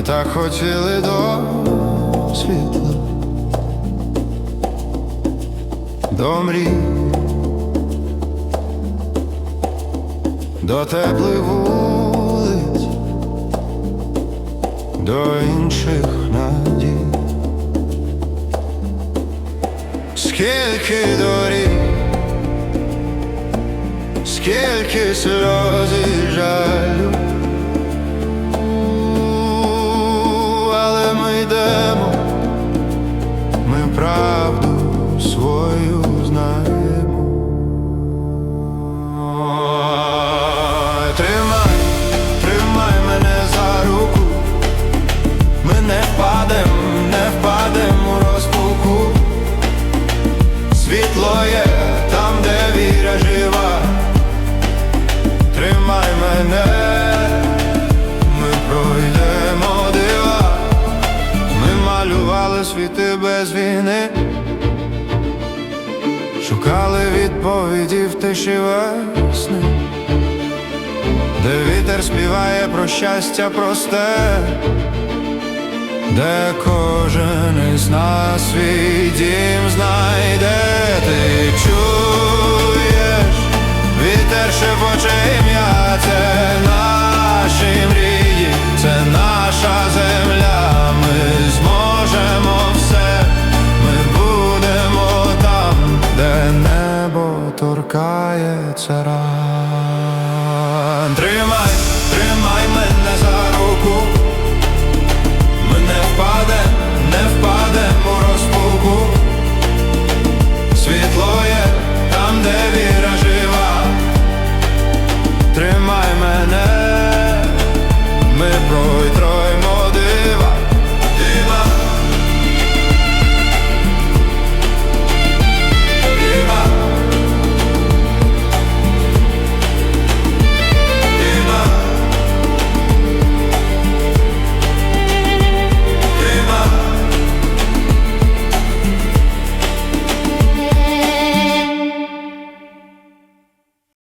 Ми так хотіли до світла, до мрій, до теплих вулиць, до інших надій. Скільки доріг, скільки сльоз жалю. Малювали світи без війни, шукали відповіді в тиші весни, де вітер співає про щастя просте, де кожен із нас свій дім знайде,